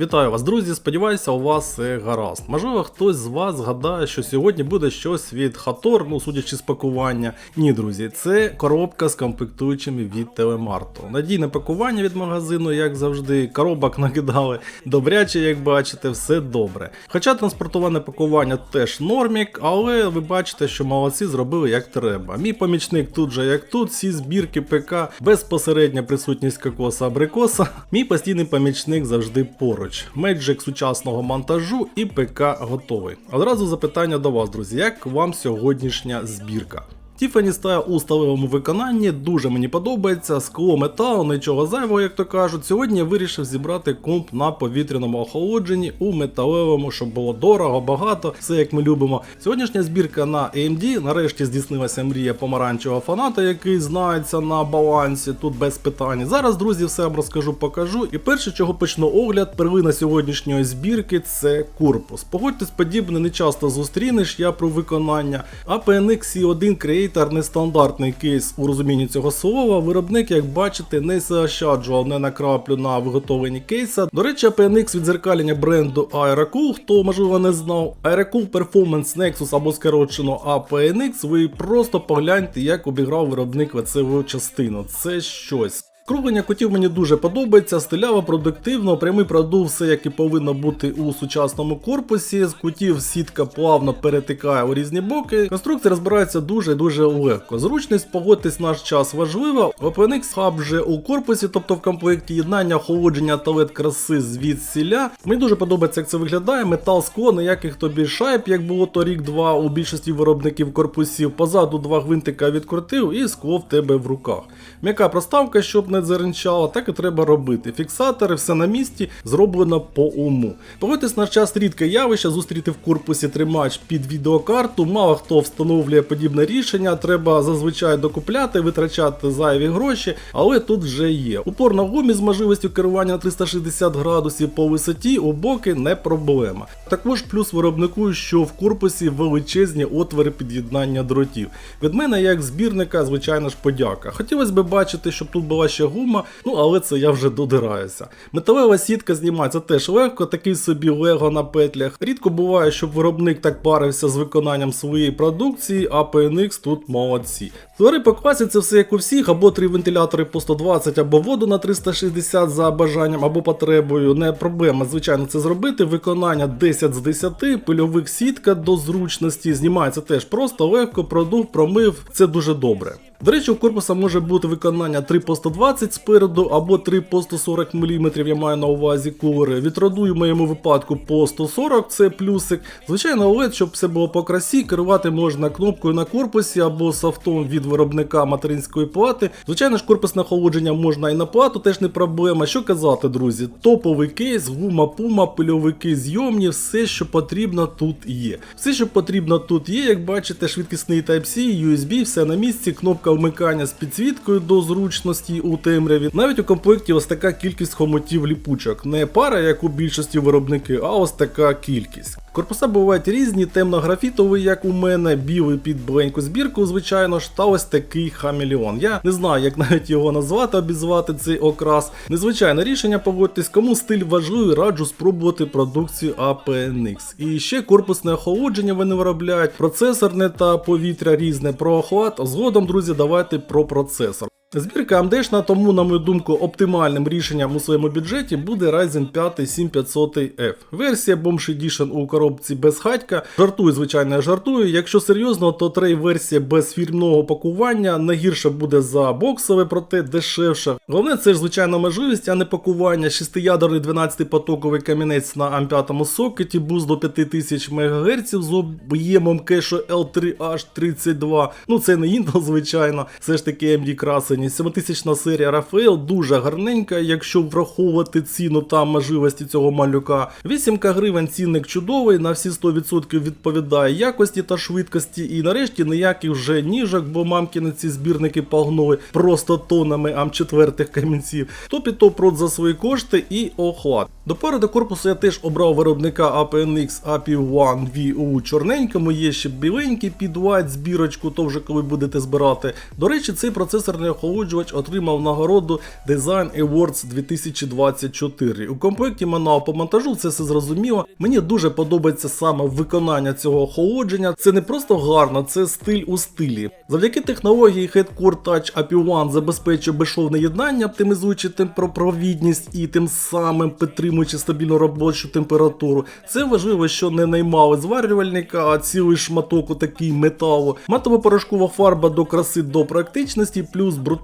Вітаю вас, друзі! Сподіваюся, у вас все гаразд. Можливо, хтось з вас згадає, що сьогодні буде щось від Хатор, ну судячи з пакування. Ні, друзі, це коробка з комплектуючими від Телемарту. Надійне пакування від магазину, як завжди, коробок накидали добряче, як бачите, все добре. Хоча транспортоване пакування теж нормік, але ви бачите, що молодці зробили як треба. Мій помічник тут же як тут, всі збірки ПК, безпосередня присутність кокоса абрикоса. Мій постійний помічник завжди поруч. Меджик сучасного монтажу і ПК готовий. Одразу запитання до вас, друзі, як вам сьогоднішня збірка? Тіфані стає у сталевому виконанні, дуже мені подобається, скло метал, нічого зайвого, як то кажуть. Сьогодні я вирішив зібрати комп на повітряному охолодженні у металевому, щоб було дорого, багато, все як ми любимо. Сьогоднішня збірка на AMD, нарешті здійснилася мрія помаранчевого фаната, який знається на балансі, тут без питань. Зараз, друзі, все вам розкажу, покажу. І перше, чого почну огляд, первина сьогоднішньої збірки це корпус. Погодьтесь, подібне не часто зустрінеш, я про виконання. APNX C1 Creator нестандартний кейс у розумінні цього слова. Виробник, як бачите, не заощаджував не на краплю на виготовленні кейса. До речі, APNX відзеркалення бренду Aerocool, хто можливо не знав. Aerocool Performance Nexus або скорочено APNX, ви просто погляньте, як обіграв виробник ВЦВ частину. Це щось. Круглення котів мені дуже подобається, стиляво, продуктивно, прямий продув, все як і повинно бути у сучасному корпусі. З кутів сітка плавно перетикає у різні боки. Конструкція розбирається дуже дуже легко. Зручність, погодьтесь наш час важлива. OpenX Hub вже у корпусі, тобто в комплекті єднання, охолодження та LED краси звідсіля. Мені дуже подобається, як це виглядає. Метал скло, ніяких тобі шайб, як було то рік-два у більшості виробників корпусів. Позаду два гвинтика відкрутив і скло в тебе в руках. М'яка проставка, щоб не заринчало, так і треба робити. Фіксатори, все на місці, зроблено по уму. Погодьтесь на час рідке явище, зустріти в корпусі тримач під відеокарту. Мало хто встановлює подібне рішення, треба зазвичай докупляти, витрачати зайві гроші, але тут вже є. Упор на гумі з можливістю керування на 360 градусів по висоті у боки не проблема. Також плюс виробнику, що в корпусі величезні отвори під'єднання дротів. Від мене, як збірника, звичайно ж, подяка. Хотілося б бачити, щоб тут була ще гума, ну але це я вже додираюся. Металева сітка знімається теж легко, такий собі лего на петлях. Рідко буває, щоб виробник так парився з виконанням своєї продукції, а PNX тут молодці. Твори по класі це все як у всіх, або три вентилятори по 120, або воду на 360 за бажанням, або потребою. Не проблема, звичайно, це зробити. Виконання 10 з 10, пильових сітка до зручності. Знімається теж просто легко, продув, промив, це дуже добре. До речі, у корпуса може бути виконання 3 по 120 спереду або 3 по 140 мм, я маю на увазі кулери. Відрадую в моєму випадку по 140, це плюсик. Звичайно, LED, щоб все було по красі, керувати можна кнопкою на корпусі або софтом від виробника материнської плати. Звичайно ж, корпусне охолодження можна і на плату, теж не проблема. Що казати, друзі? Топовий кейс, гума пума, пильовики зйомні, все, що потрібно тут є. Все, що потрібно тут є, як бачите, швидкісний Type-C, USB, все на місці, кнопка вмикання з підсвіткою до зручності у темряві. Навіть у комплекті ось така кількість хомотів ліпучок. Не пара, як у більшості виробники, а ось така кількість. Корпуса бувають різні, темно-графітовий, як у мене, білий під бленьку збірку, звичайно ж, та ось такий хамелеон. Я не знаю, як навіть його назвати, обізвати цей окрас. Незвичайне рішення, погодьтесь, кому стиль важливий, раджу спробувати продукцію APNX. І ще корпусне охолодження вони виробляють, процесорне та повітря різне про охлад. Згодом, друзі, давайте про процесор. Збірка AMD, тому, на мою думку, оптимальним рішенням у своєму бюджеті буде Ryzen 5 7500F. Версія Bombs Edition у коробці без хатька. Жартую, звичайно, я жартую. Якщо серйозно, то трей версія без фірмного пакування не гірше буде за боксове, проте дешевше. Головне, це ж звичайна можливість, а не пакування. Шестиядерний 12-потоковий камінець на AM5 сокеті, буз до 5000 МГц з об'ємом кешу L3H32. Ну це не Intel, звичайно, все ж таки AMD красень. 7000 серія Рафаел дуже гарненька, якщо враховувати ціну та можливості цього малюка. 8 гривень цінник чудовий, на всі 100% відповідає якості та швидкості. І нарешті ніяких вже ніжок, бо мамкіни ці збірники погнули просто тонами ам4 камінців. Топ і топ за свої кошти і охлад. Допереду корпусу я теж обрав виробника APNX AP1V у чорненькому, є ще біленький під white збірочку, то вже коли будете збирати. До речі, цей процесорний охолодження охолоджувач отримав нагороду Design Awards 2024. У комплекті мануал по монтажу це все зрозуміло. Мені дуже подобається саме виконання цього охолодження. Це не просто гарно, це стиль у стилі. Завдяки технології Headcore Touch API One забезпечує безшовне єднання, оптимізуючи темперопровідність і тим самим підтримуючи стабільну робочу температуру. Це важливо, що не наймали зварювальника, а цілий шматок такий металу. Матово-порошкова фарба до краси до практичності, плюс брутальність.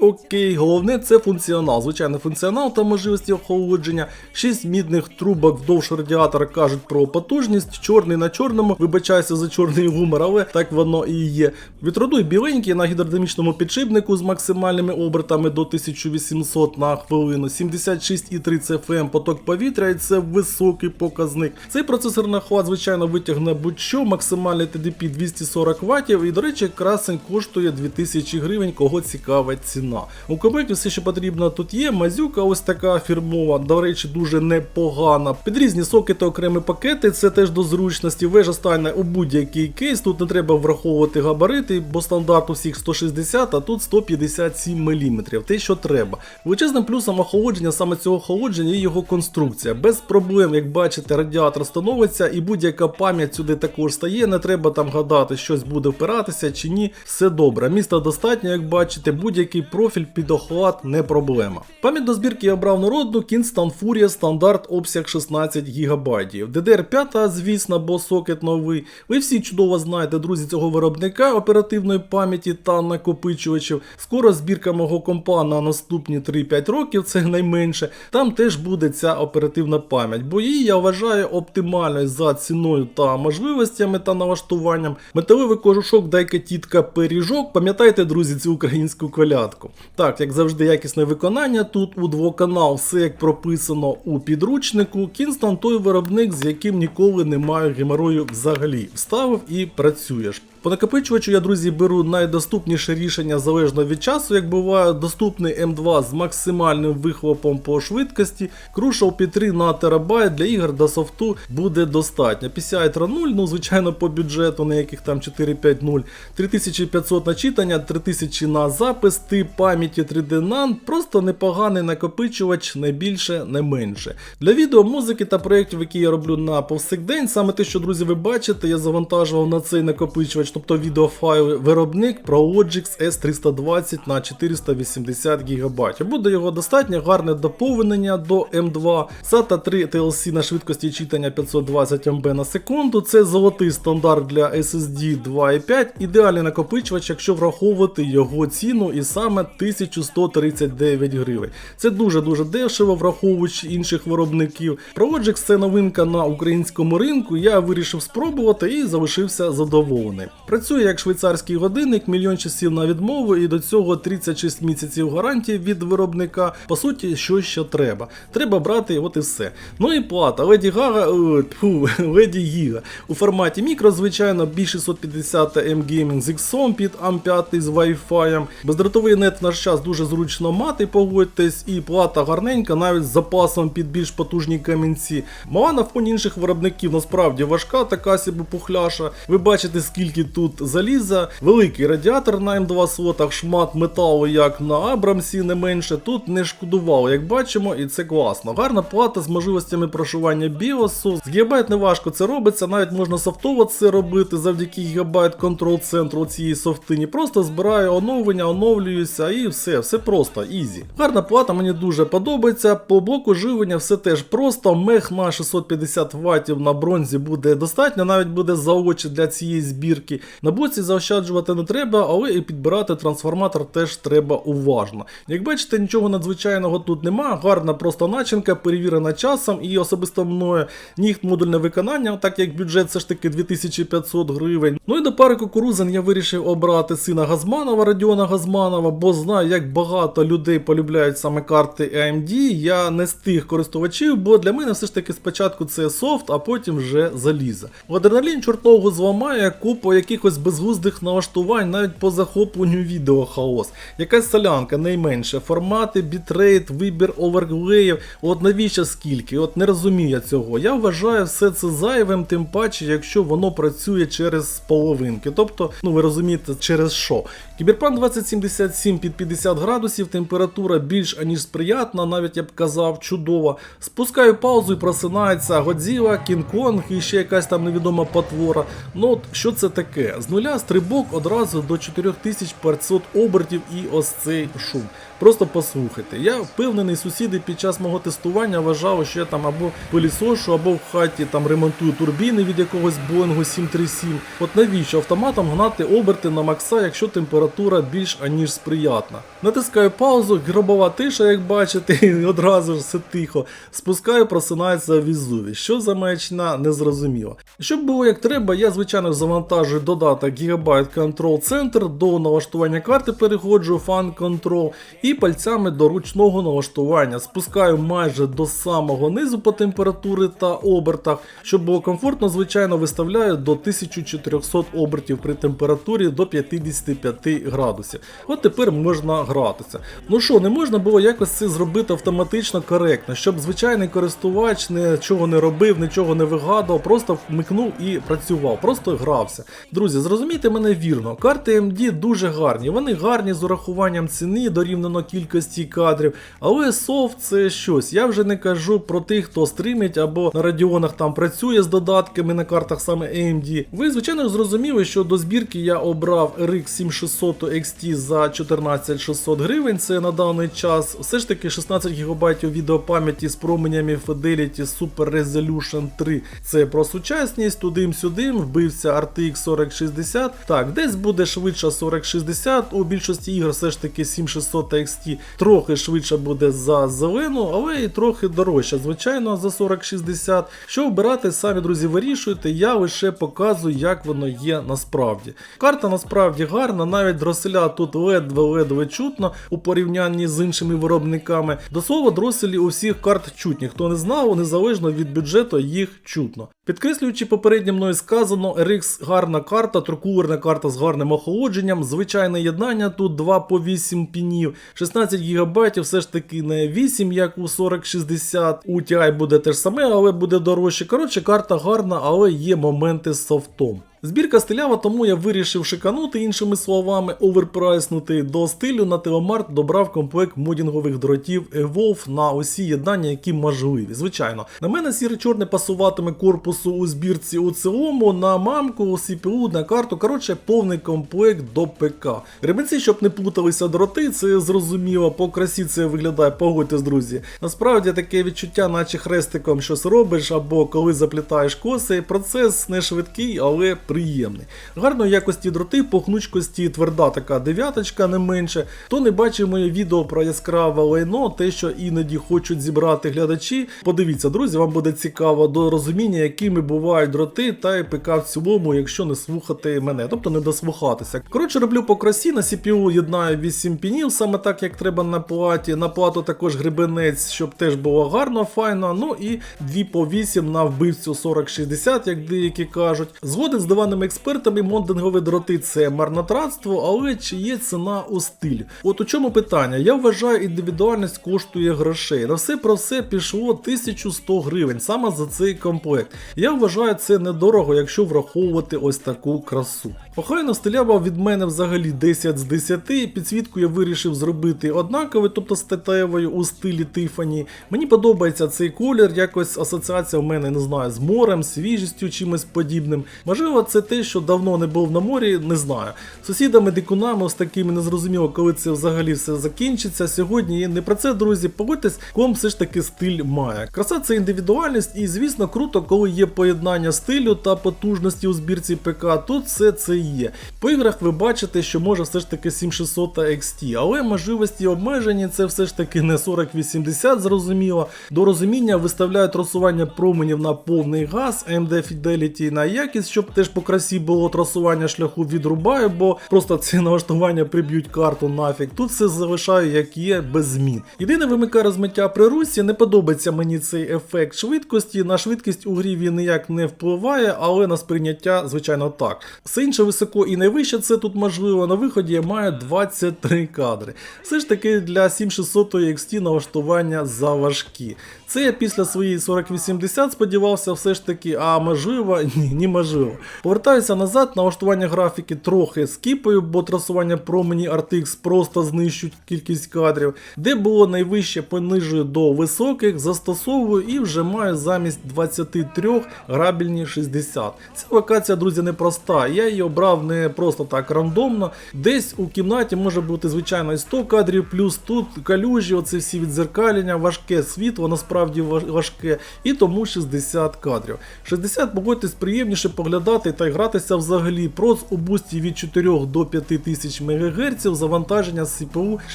Окей, головне це функціонал. Звичайно, функціонал та можливості охолодження. 6 мідних трубок вдовж радіатора кажуть про потужність. Чорний на чорному, вибачаюся за чорний гумор, але так воно і є. Вітродуй біленький на гідродинамічному підшипнику з максимальними обертами до 1800 на хвилину, 76,3 CFM поток повітря, і це високий показник. Цей процесор на хват, звичайно, витягне будь-що, максимальний TDP 240 Вт, і, до речі, красень коштує 2000 гривень, кого цікавить ціна. У комплекті все, що потрібно тут є. Мазюка, ось така фірмова, до речі, дуже непогана. Під різні сокети, окремі пакети, це теж до зручності. Вежа стане у будь-який кейс. Тут не треба враховувати габарити, бо стандарт у всіх 160, а тут 157 мм. Те, що треба. Величезним плюсом охолодження саме цього охолодження є його конструкція. Без проблем, як бачите, радіатор становиться і будь-яка пам'ять сюди також стає. Не треба там гадати, щось буде впиратися чи ні. Все добре. Міста достатньо, як бачите, будь-який профіль під охлад не проблема. Пам'ять до збірки я обрав народну Kingston Furia стандарт обсяг 16 ГБ. DDR5, звісно, бо сокет новий. Ви всі чудово знаєте, друзі, цього виробника оперативної пам'яті та накопичувачів. Скоро збірка мого компа на наступні 3-5 років, це найменше. Там теж буде ця оперативна пам'ять, бо її я вважаю оптимальною за ціною та можливостями та налаштуванням. Металевий кожушок дай-ка тітка пиріжок. Пам'ятайте, друзі, цю українську колядку. Так, як завжди, якісне виконання тут у двоканал, все як прописано у підручнику. Кінстан той виробник, з яким ніколи немає геморою взагалі. Вставив і працюєш. По накопичувачу я, друзі, беру найдоступніше рішення залежно від часу, як буває, доступний М2 з максимальним вихлопом по швидкості. Crucial P3 на терабайт для ігор до софту буде достатньо. PCI 3.0, ну звичайно, по бюджету, на яких там 4.5.0, 3500 на читання, 3000 на запис, тип пам'яті 3D NAND, просто непоганий накопичувач, не більше, не менше. Для відео, музики та проєктів, які я роблю на повсякдень, саме те, що, друзі, ви бачите, я завантажував на цей накопичувач тобто відеофайл виробник ProLogix S320 на 480 ГБ. Буде його достатньо гарне доповнення до M2, SATA 3 TLC на швидкості читання 520 МБ на секунду. Це золотий стандарт для SSD 2.5, ідеальний накопичувач, якщо враховувати його ціну, і саме 1139 гривень. Це дуже-дуже дешево, враховуючи інших виробників. ProLogix це новинка на українському ринку. Я вирішив спробувати і залишився задоволений. Працює як швейцарський годинник, мільйон часів на відмову, і до цього 36 місяців гарантії від виробника. По суті, що ще треба. Треба брати, от і все. Ну і плата. Леді Гага, о, Леді Гіга. У форматі мікро, звичайно, B650 M Gaming з X під AM5 з Wi-Fi. Бездротовий нет в наш час дуже зручно мати, погодьтесь, і плата гарненька, навіть з запасом під більш потужні камінці. Мала на фоні інших виробників насправді важка, така собі пухляша. Ви бачите, скільки тут заліза, великий радіатор на М2 слотах, шмат металу, як на Абрамсі, не менше. Тут не шкодувало, як бачимо, і це класно. Гарна плата з можливостями прошивання біосу. З гігабайт не важко це робиться, навіть можна софтово це робити завдяки гігабайт контрол центру цієї софтині. Просто збираю оновлення, оновлююся і все, все просто, ізі. Гарна плата, мені дуже подобається. По блоку живлення все теж просто. Мех на 650 Вт на бронзі буде достатньо, навіть буде за очі для цієї збірки. На боці заощаджувати не треба, але і підбирати трансформатор теж треба уважно. Як бачите, нічого надзвичайного тут нема, гарна просто начинка, перевірена часом і особисто мною ніхт модульне виконання, так як бюджет все ж таки 2500 гривень. Ну і до пари кукурузин я вирішив обрати сина Газманова, Радіона Газманова, бо знаю, як багато людей полюбляють саме карти AMD. Я не з тих користувачів, бо для мене все ж таки спочатку це софт, а потім вже заліза. Адреналін чортового зламає купу яких якихось безглуздих налаштувань навіть по захопленню відео хаос. Якась солянка найменше, формати, бітрейт, вибір оверглеїв. От навіщо скільки? От не розумію я цього. Я вважаю все це зайвим, тим паче, якщо воно працює через половинки. Тобто, ну ви розумієте, через що. Кіберпанк 2077 під 50 градусів, температура більш аніж сприятна, навіть я б казав, чудова. Спускаю паузу і просинається Годзіла, Кінг-Конг і ще якась там невідома потвора. Ну от що це таке? З нуля стрибок одразу до 4500 обертів і ось цей шум. Просто послухайте. Я впевнений, сусіди під час мого тестування вважали, що я там або пилісошу, або в хаті там ремонтую турбіни від якогось Boeing 737. От навіщо автоматом гнати оберти на макса, якщо температура більш аніж сприятна. Натискаю паузу, гробова тиша, як бачите, і одразу ж все тихо. Спускаю, просинається візуві. Що за маячна, не зрозуміло. Щоб було як треба, я звичайно завантажую додаток Gigabyte Control Center, до налаштування карти переходжу Fan Control і пальцями до ручного налаштування. Спускаю майже до самого низу по температурі та обертах. Щоб було комфортно, звичайно, виставляю до 1400 обертів при температурі до 55 градусів. От тепер можна гратися. Ну що, не можна було якось це зробити автоматично коректно, щоб звичайний користувач нічого не робив, нічого не вигадував, просто вмикнув і працював, просто грався. Друзі, зрозумійте мене вірно, карти AMD дуже гарні, вони гарні з урахуванням ціни до рівнено кількості кадрів, але софт це щось. Я вже не кажу про тих, хто стримить або на радіонах там працює з додатками на картах саме AMD. Ви, звичайно, зрозуміли, що до збірки я обрав RX 7600 XT за 14600 гривень. Це на даний час. Все ж таки 16 ГБ відеопам'яті з променями Fidelity Super Resolution 3. Це про сучасність, тудим-сюдим, вбився RTX 4060. Так, десь буде швидше 4060. У більшості ігор все ж таки 7600 XT трохи швидше буде за зелену, але і трохи дорожче, звичайно, за 4060. Що обирати, самі друзі, вирішуєте. Я лише показую, як воно є насправді. Карта насправді гарна, навіть дроселя тут ледве-ледве чутно у порівнянні з іншими виробниками. До слова, дроселі у всіх карт чутні. Хто не знав, незалежно від бюджету їх чутно. Підкреслюючи попередньо мною сказано, RX гарна карта, трикулерна карта з гарним охолодженням, звичайне єднання тут 2 по 8 пінів, 16 ГБ, все ж таки не 8, як у 4060. У TI буде те ж саме, але буде дорожче. Коротше, карта гарна, але є моменти з софтом. Збірка стилява, тому я вирішив шиканути, іншими словами, оверпрайснути до стилю на Телемарт добрав комплект модінгових дротів Evolve на усі єднання, які можливі. Звичайно, на мене сіре чорне пасуватиме корпусу у збірці у цілому, на мамку, CPU, на карту. Коротше, повний комплект до ПК. Ребенці, щоб не плуталися дроти, це зрозуміло, по красі це виглядає, погодьтесь, друзі. Насправді таке відчуття, наче хрестиком щось робиш, або коли заплітаєш коси. Процес не швидкий, але приємний. Гарної якості дроти, по гнучкості тверда така дев'яточка, не менше. Хто не бачив моє відео про яскраве лайно, те, що іноді хочуть зібрати глядачі. Подивіться, друзі, вам буде цікаво до розуміння, якими бувають дроти та ПК в цілому, якщо не слухати мене, тобто не дослухатися. Коротше, роблю по красі, на CPU єднаю 8 пінів, саме так, як треба на платі. На плату також гребенець, щоб теж було гарно, файно. Ну і 2 по 8 на вбивцю 4060, як деякі кажуть. Згоден з диваними експертами, мондингові дроти це марнотратство, але чи є ціна у стиль? От у чому питання? Я вважаю, індивідуальність коштує грошей. На все про все пішло 1100 гривень саме за цей комплект. Я вважаю це недорого, якщо враховувати ось таку красу. Охайно стилява від мене взагалі 10 з 10. Підсвітку я вирішив зробити однаковою, тобто статевою у стилі Тифані. Мені подобається цей колір, якось асоціація в мене не знаю з морем, свіжістю, чимось подібним. Можливо, це те, що давно не був на морі, не знаю. Сусідами дикунами, ось такими не зрозуміло, коли це взагалі все закінчиться. Сьогодні не про це, друзі. Погодьтесь, ком все ж таки стиль має. Краса це індивідуальність, і звісно, круто, коли є поєднання стилю та потужності у збірці ПК. Тут все це є. По іграх ви бачите, що може все ж таки 7600 XT, але можливості обмежені, це все ж таки не 4080, зрозуміло. До розуміння виставляють трасування променів на повний газ, AMD Fidelity на якість, щоб теж по красі було трасування шляху відрубаю, бо просто ці налаштування приб'ють карту нафіг. Тут все залишаю як є, без змін. Єдине вимикає розмиття при русі, не подобається мені цей ефект швидкості. На швидкість у грі він ніяк не впливає, але на сприйняття, звичайно, так. Все інше високо і найвище це тут можливо, на виході я маю 23 кадри. Все ж таки для 7600 XT налаштування заважкі. Це я після своєї 4080 сподівався все ж таки, а можливо, ні, неможливо. Повертаюся назад, налаштування графіки трохи скіпаю, бо трасування промені RTX просто знищують кількість кадрів. Де було найвище, понижую до високих, застосовую і вже маю замість 23 грабельні 60. Ця локація, друзі, непроста. Я її обрав не просто так рандомно. Десь у кімнаті може бути звичайно і 100 кадрів, плюс тут калюжі, оце всі відзеркалення, важке світло, насправді важке, і тому 60 кадрів. 60, погодьтесь, приємніше поглядати та гратися взагалі. Проц у бусті від 4 до 5000 МГц, завантаження з CPU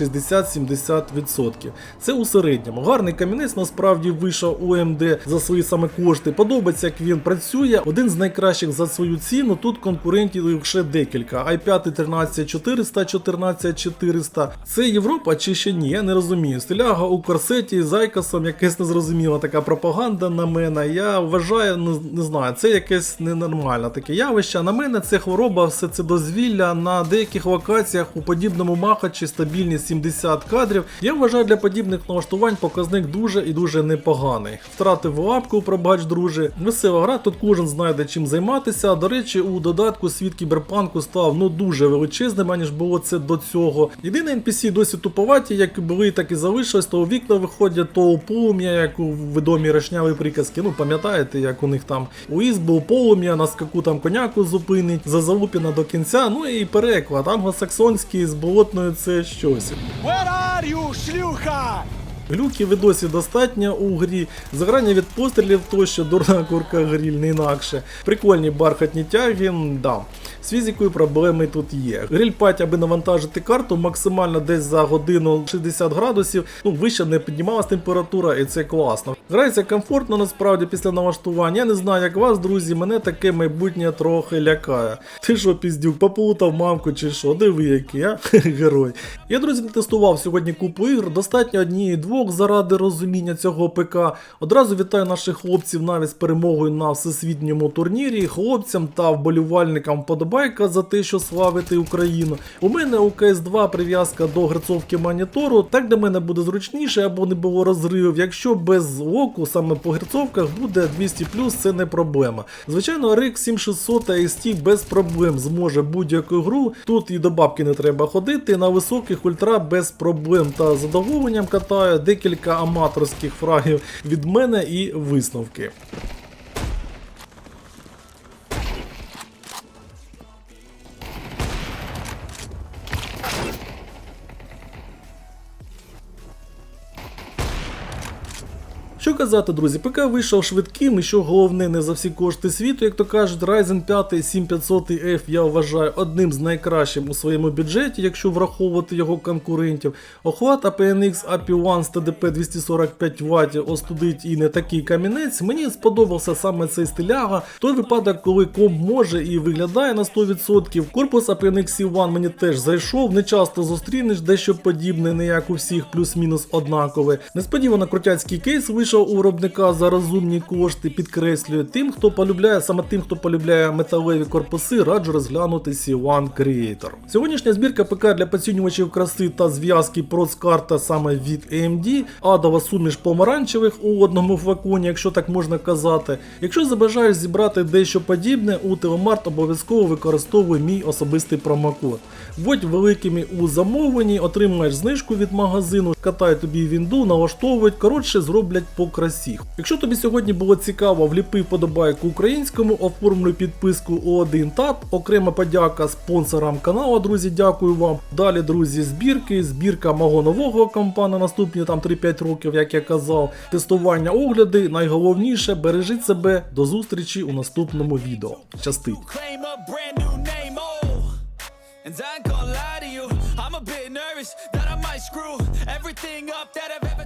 60-70%. Це у середньому. Гарний камінець насправді вийшов у AMD за свої саме кошти. Подобається, як він працює. Один з найкращих за свою ціну. Тут конкурентів ще декілька. i5 13400, 14400. Це Європа чи ще ні? Я не розумію. Стиляга у корсеті з Айкосом, якась незрозуміла така пропаганда на мене. Я вважаю, не, не знаю, це якесь ненормальне таке явище. На мене це хвороба, все це дозвілля. На деяких локаціях у подібному махачі стабільність 70 кадрів. Я вважаю для подібних налаштувань показник дуже і дуже непоганий. Втратив лапку, пробач, друже. Весела гра, тут кожен знайде чим займатися. До речі, у додатку світ кіберпанку став ну дуже величезним, аніж було це до цього. Єдине NPC досі туповаті, як були, так і залишилось, то у вікна виходять, то у полум'я, як у відомій рашнявій приказки. Ну пам'ятаєте, як у них там у Ізбу полум'я, на скаку там коняку зупинить, за залупіна до кінця. Ну і переклад. Англосаксонський з болотною це щось. Where are you, шлюха? Глюків і досі достатньо у грі, заграння від пострілів тощо, дурна курка гріль, не інакше. Прикольні бархатні тяги, да. З фізикою проблеми тут є. Грильпать, аби навантажити карту, максимально десь за годину 60 градусів, ну вище не піднімалась температура, і це класно. Грається комфортно насправді після налаштування. Я не знаю, як вас, друзі, мене таке майбутнє трохи лякає. Ти що, піздюк, поплутав мамку чи що? Диви який, а? Герой. Я, друзі, не тестував сьогодні купу ігр, достатньо однієї двох заради розуміння цього ПК. Одразу вітаю наших хлопців навіть з перемогою на всесвітньому турнірі. Хлопцям та вболівальникам подобайка за те, що славити Україну. У мене у КС2 прив'язка до герцовки монітору. Так для мене буде зручніше, або не було розривів. Якщо без локу саме по герцовках буде 200 це не проблема. Звичайно, RX 7600 XT без проблем зможе будь-яку гру. Тут і до бабки не треба ходити. На високих ультра без проблем та задоволенням катаю декілька аматорських фрагів від мене і висновки. Що казати, друзі, ПК вийшов швидким, і що головне не за всі кошти світу, як то кажуть, Ryzen 5 7500F я вважаю одним з найкращим у своєму бюджеті, якщо враховувати його конкурентів. Охват APNX AP1 з TDP 245 Вт остудить і не такий камінець. Мені сподобався саме цей стиляга. Той випадок, коли комп може і виглядає на 100%. Корпус APNX C1 мені теж зайшов, не часто зустрінеш дещо подібне, не як у всіх, плюс-мінус однакове. Несподівано крутяцький кейс вийшов у виробника за розумні кошти, підкреслює тим, хто полюбляє, саме тим, хто полюбляє металеві корпуси, раджу розглянути C1 Creator. Сьогоднішня збірка ПК для поцінювачів краси та зв'язки проц-карта саме від AMD, адова суміш помаранчевих у одному флаконі, якщо так можна казати. Якщо забажаєш зібрати дещо подібне, у Телемарт обов'язково використовуй мій особистий промокод. Вводь великими у замовленні, отримаєш знижку від магазину, катай тобі вінду, налаштовують, коротше, зроблять по красі. Якщо тобі сьогодні було цікаво, вліпи подобайку українському, оформлюй підписку у один тап. Окрема подяка спонсорам каналу, друзі, дякую вам. Далі, друзі, збірки, збірка мого нового компа на наступні там 3-5 років, як я казав. Тестування огляди. Найголовніше, бережіть себе. До зустрічі у наступному відео. Щастить! Oh. And I ain't gonna lie to you, I'm a bit nervous that I might screw everything up that I've ever